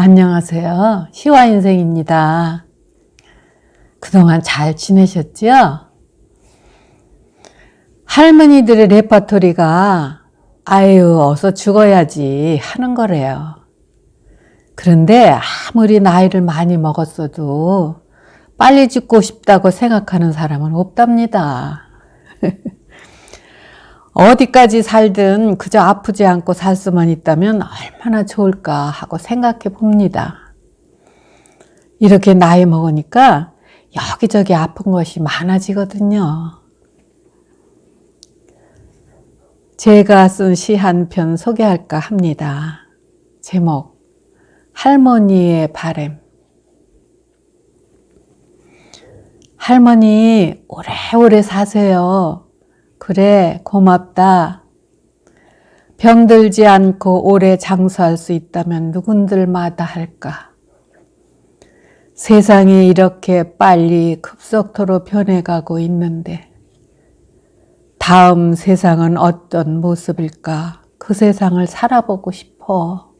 안녕하세요. 시와인생입니다. 그동안 잘 지내셨죠? 할머니들의 레파토리가 아유, 어서 죽어야지 하는 거래요. 그런데 아무리 나이를 많이 먹었어도 빨리 죽고 싶다고 생각하는 사람은 없답니다. 어디까지 살든 그저 아프지 않고 살 수만 있다면 얼마나 좋을까 하고 생각해 봅니다. 이렇게 나이 먹으니까 여기저기 아픈 것이 많아지거든요. 제가 쓴 시 한 편 소개할까 합니다. 제목, 할머니의 바램. 할머니, 오래오래 사세요. 그래, 고맙다. 병들지 않고 오래 장수할 수 있다면 누군들마다 할까? 세상이 이렇게 빨리 급속도로 변해가고 있는데, 다음 세상은 어떤 모습일까? 그 세상을 살아보고 싶어.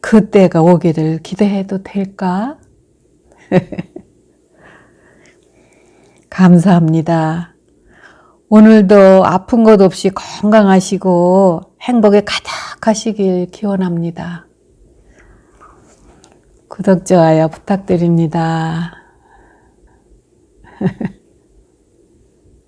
그때가 오기를 기대해도 될까? 감사합니다. 오늘도 아픈 것 없이 건강하시고 행복에 가득하시길 기원합니다. 구독, 좋아요 부탁드립니다.